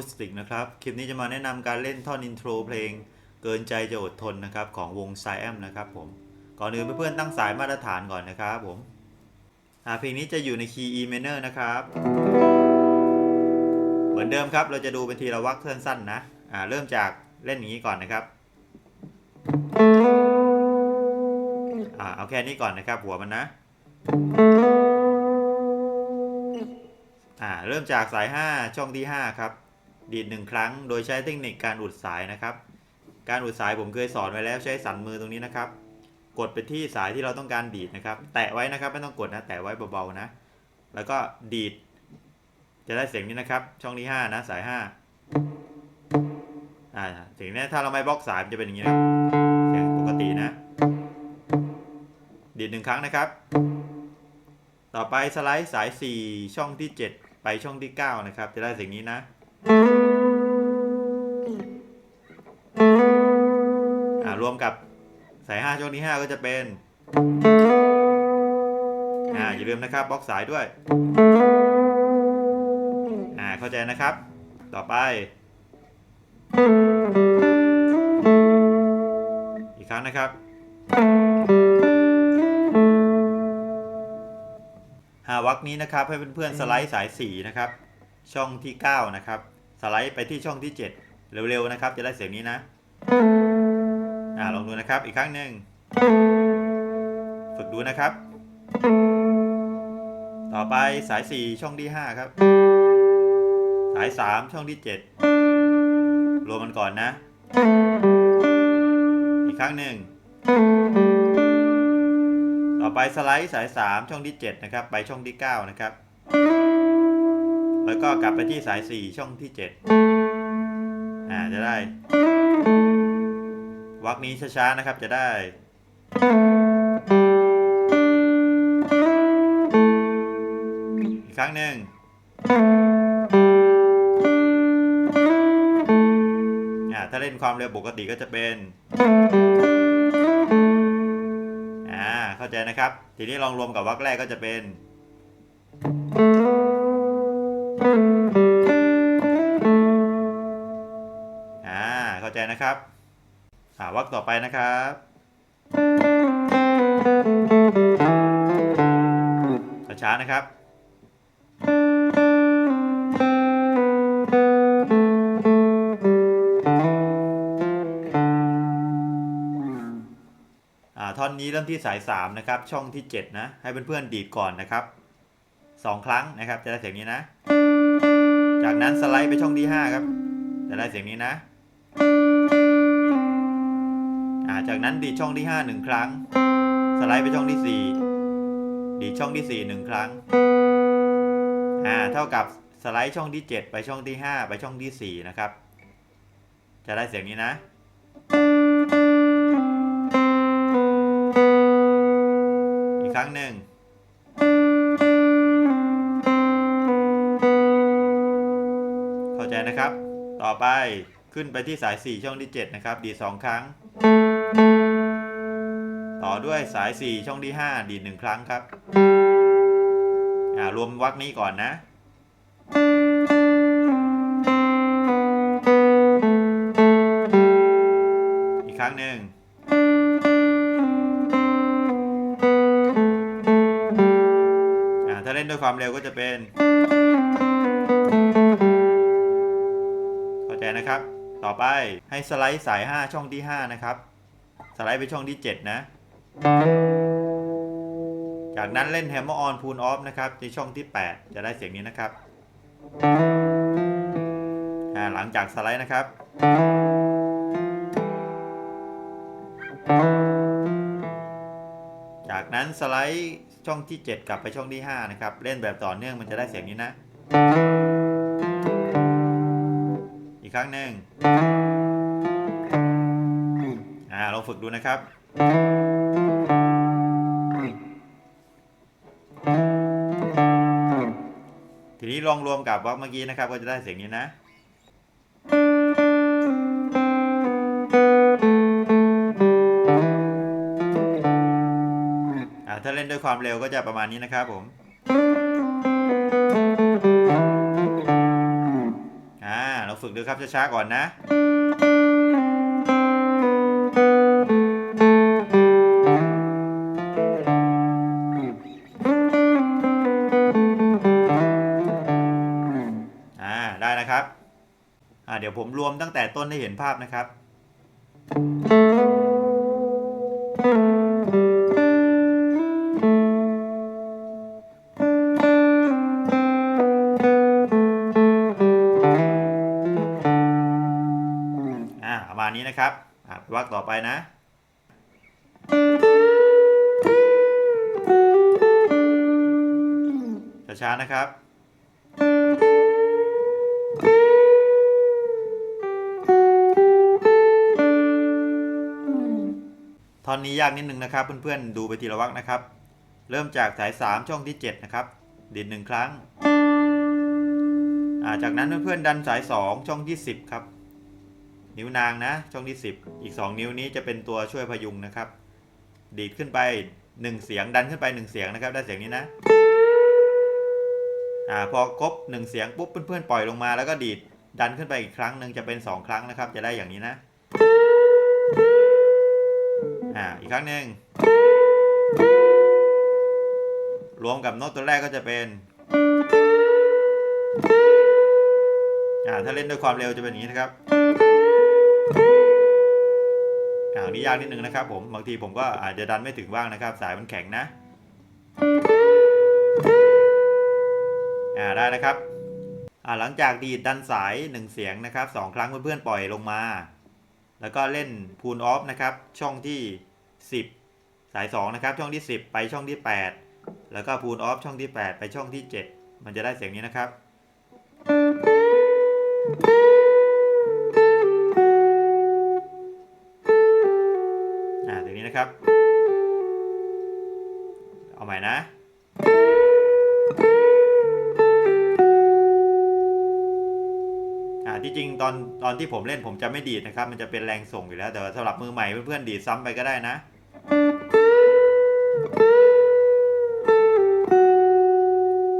คูสติกนะครับ คลิปนี้จะมาแนะนำการเล่นท่อนอินโทรเพลงเกินใจจะอดทนนะครับ ของวงไซแอมนะครับผม ก่อนอื่นเพื่อนๆตั้งสายมาตรฐานก่อนนะครับผมอ่าเพลงนี้จะอยู่ในคีย์ E minor นะครับ เหมือนเดิมครับเราจะดูเป็นทีละวักสั้นๆนะอ่าเริ่มจากเล่นอย่างนี้ก่อนนะครับอ่าเอาแค่นี้ก่อนนะครับ หัวมันนะอ่าเริ่มจากสาย 5 ช่องที่ 5 ครับ ดีดหนึ่งครั้ง โดยใช้เทคนิคการอุดสายนะครับ การอุดสายผมเคยสอนไว้แล้วใช้สันมือตรงนี้นะครับ กดไปที่สายที่เราต้องการดีดนะครับ แตะไว้นะครับไม่ต้องกดนะแตะไว้เบาๆนะ แล้วก็ดีด จะได้เสียงนี้นะครับ ช่องที่5นะสาย5อ่าเสียงนี้ถ้าเราไม่บล็อกสายมันจะเป็นอย่างนี้นะเสียงปกตินะ ดีดหนึ่งครั้งนะครับ ต่อไปสไลด์สาย 4 ช่องที่ 7 ไปช่องที่ 9 นะครับ จะได้เสียงนี้นะ รวมกับสาย5ช่องที่5ก็จะเป็นอ่าอย่าลืมนะครับบล็อกสายด้วยอ่าเข้าใจนะครับ ต่อไป อีกครั้งนะครับหาวักนี้นะครับให้เพื่อนๆสไลด์สาย4นะครับ ช่องที่ 9 นะครับ สไลด์ไปที่ช่องที่ 7 เร็วๆนะครับ จะได้เสียงนี้นะอ่าลองดูนะครับอีกครั้งหนึ่งฝึกดูนะครับ ต่อไปสาย 4 ช่องที่ 5 ครับ สาย 3 ช่องที่ 7 รวมมันก่อนนะ อีกครั้งหนึ่งต่อไปสไลด์สาย 3 ช่องที่ 7 นะครับ ไปช่องที่ 9 นะครับ แล้วก็กลับไปที่สาย 4 ช่องที่ 7 อ่าจะได้วักนี้ช้าๆนะครับจะได้ อีกครั้งหนึ่งอ่าถ้าเล่นความเร็วปกติก็จะเป็นอ่าเข้าใจนะครับ ทีนี้ลองรวมกับวรรคแรกก็จะเป็น นะครับอ่าวรรคต่อไปนะครับช้าๆนะครับท่อนนี้เริ่มที่สาย 3 นะครับ ช่องที่ 7 นะ ให้เพื่อนๆดีดก่อนนะครับ 2 ครั้งนะครับ จะได้เสียงนี้นะ จากนั้นสไลด์ไปช่องที่ 5 ครับ จะได้เสียงนี้นะ จากนั้นดีช่องที่ 5 1 ครั้ง สไลด์ไปช่องที่ 4 ดีช่องที่ 4 1 ครั้งอ่าเท่ากับสไลด์ช่องที่ 7 ไปช่องที่ 5 ไปช่องที่ 4 นะครับ จะได้เสียงนี้นะ อีกครั้งหนึ่งเข้าใจนะครับ ต่อไป ขึ้นไปที่สาย 4 ช่องที่ 7 นะครับ ดีด2ครั้ง ต่อด้วยสาย 4 ช่องที่ 5 ดีด1ครั้งครับอ่ารวมวรรคนี้ก่อนนะอีกครั้งหนึ่งอ่าถ้าเล่นด้วยความเร็วก็จะเป็น เข้าใจนะครับ ต่อไปให้สไลด์สาย 5 ช่องที่ 5 นะครับ สไลด์ไปช่องที่ 7 นะ จากนั้นเล่น Hammer on Pull off นะครับในช่องที่ 8 จะได้เสียงนี้นะครับหลังจากสไลด์นะครับ จากนั้นสไลด์ช่องที่ 7 กลับไปช่องที่ 5 นะครับ เล่นแบบต่อเนื่องมันจะได้เสียงนี้นะ กครั้งหนึ่งอ่าลองฝึกดูนะครับ ทีนี้ลองรวมกับวรรคเมื่อกี้นะครับ ก็จะได้เสียงนี้นะอ่าถ้าเล่นด้วยความเร็วก็จะประมาณนี้นะครับผม ฝึกดูครับช้าๆก่อนนะอ่าได้นะครับอ่าเดี๋ยวผมรวมตั้งแต่ต้นให้เห็นภาพนะครับ นะครับอ่าวักต่อไปนะช้าๆนะครับ ท่อนนี้ยากนิดนึงนะครับ เพื่อนๆ ดูไปทีละวักนะครับ เริ่มจากสาย 3 ช่องที่ 7 นะครับ ดีดหนึ่งครั้งอ่าจากนั้นเพื่อนๆ ดันสาย 2 ช่องที่ 10 ครับ นิ้วนางนะช่องที่ 10 อีก 2 นิ้วนี้จะเป็นตัวช่วยพยุงนะครับ ดีดขึ้นไป 1 เสียงดันขึ้นไป 1 เสียงนะครับ ได้เสียงนี้นะอ่าพอครบ 1 เสียงปุ๊บเพื่อนๆปล่อยลงมาแล้วก็ดีดดันขึ้นไปอีกครั้งหนึ่งจะเป็น 2 ครั้งนะครับ จะได้อย่างนี้นะอ่าอีกครั้งหนึ่งรวมกับโน้ตตัวแรกก็จะเป็นอ่าถ้าเล่นด้วยความเร็วจะเป็นอย่างนี้นะครับ อ่านี้ยากนิดนึงนะครับผม บางทีผมก็อาจจะดันไม่ถึงบ้างนะครับ สายมันแข็งนะอ่าได้นะครับอ่าหลังจากดีดดันสาย 1 เสียงนะครับ2ครั้งเพื่อนๆปล่อยลงมา แล้วก็เล่นพูลออฟนะครับ ช่องที่ 10 สาย 2 นะครับ ช่องที่ 10 ไปช่องที่ 8 แล้วก็พูลออฟช่องที่ 8 ไปช่องที่ 7 มันจะได้เสียงนี้นะครับ อ่าเสียงนี้นะครับ เอาใหม่นะ อ่าที่จริงตอนตอนที่ผมเล่นผมจะไม่ดีดนะครับ มันจะเป็นแรงส่งอยู่แล้วแต่สำหรับมือใหม่เพื่อนๆดีดซ้ำไปก็ได้นะ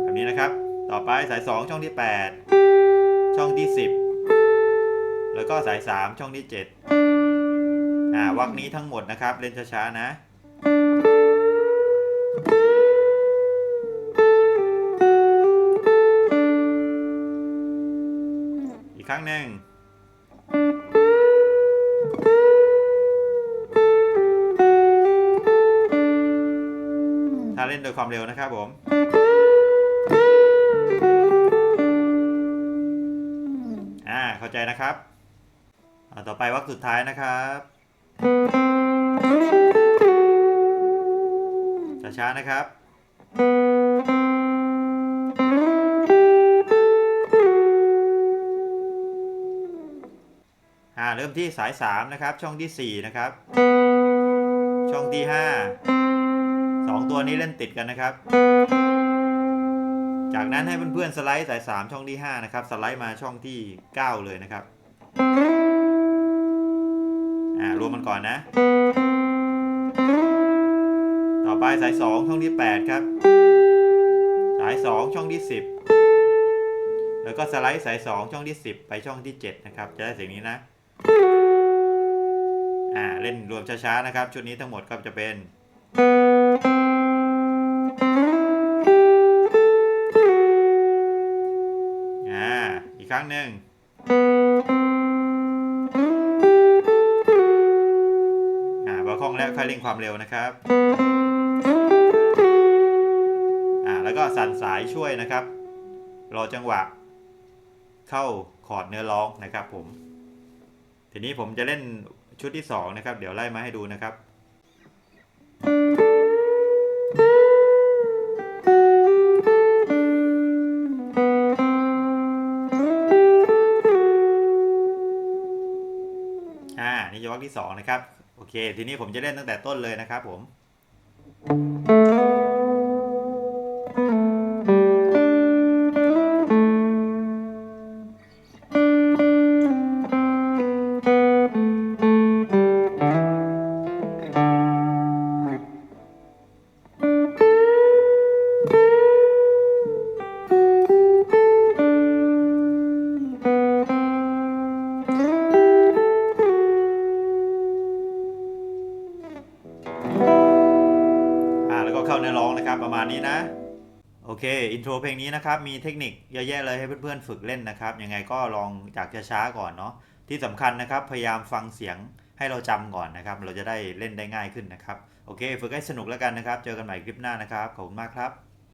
แบบนี้นะครับ ต่อไปสาย 2 ช่องที่ 8 ช่องที่ 10 แล้วก็สาย 3 ช่องที่ 7 อ่าวักนี้ทั้งหมดนะครับ เล่นช้าๆนะอีกครั้งหนึ่งถ้าเล่นโดยความเร็วนะครับผม อ่า เข้าใจนะครับอ่าต่อไปวักสุดท้ายนะครับ ช้าๆนะครับ อ่า เริ่มที่สาย 3 นะครับ ช่องที่ 4 นะครับ ช่องที่ 5 2 ตัวนี้เล่นติดกันนะครับ จากนั้นให้เพื่อนๆสไลด์สาย 3 ช่องที่ 5 นะครับ สไลด์มาช่องที่ 9 เลยนะครับ อ่ารวมมันก่อนนะ ต่อไปสาย 2 ช่องที่ 8 ครับ สาย 2 ช่องที่ 10 แล้วก็สไลด์สาย 2 ช่องที่ 10 ไปช่องที่ 7 นะครับ จะได้เสียงนี้นะอ่าเล่นรวมช้าๆนะครับ ชุดนี้ทั้งหมดก็จะเป็นอ่าอีกครั้งหนึ่ง อ่าประคองแล้วค่อยเร่งความเร็วนะครับอ่าแล้วก็สั่นสายช่วยนะครับ รอจังหวะ เข้าคอร์ดเนื้อร้องนะครับผม ทีนี้ผมจะเล่นชุดที่ 2 นะครับ เดี๋ยวไล่มาให้ดูนะครับอ่านี่จะวักที่ 2 นะครับ เค ทีนี้ผมจะเล่นตั้งแต่ต้นเลยนะครับผม นะครับ ประมาณนี้นะ โอเค อินโทรเพลงนี้นะครับ มีเทคนิคเยอะแยะเลยให้เพื่อนๆฝึกเล่นนะครับ ยังไงก็ลองจากช้าๆก่อนเนาะ ที่สำคัญนะครับ พยายามฟังเสียงให้เราจำก่อนนะครับ เราจะได้เล่นได้ง่ายขึ้นนะครับ โอเค ฝึกให้สนุกแล้วกันนะครับ เจอกันใหม่คลิปหน้านะครับ ขอบคุณมากครับ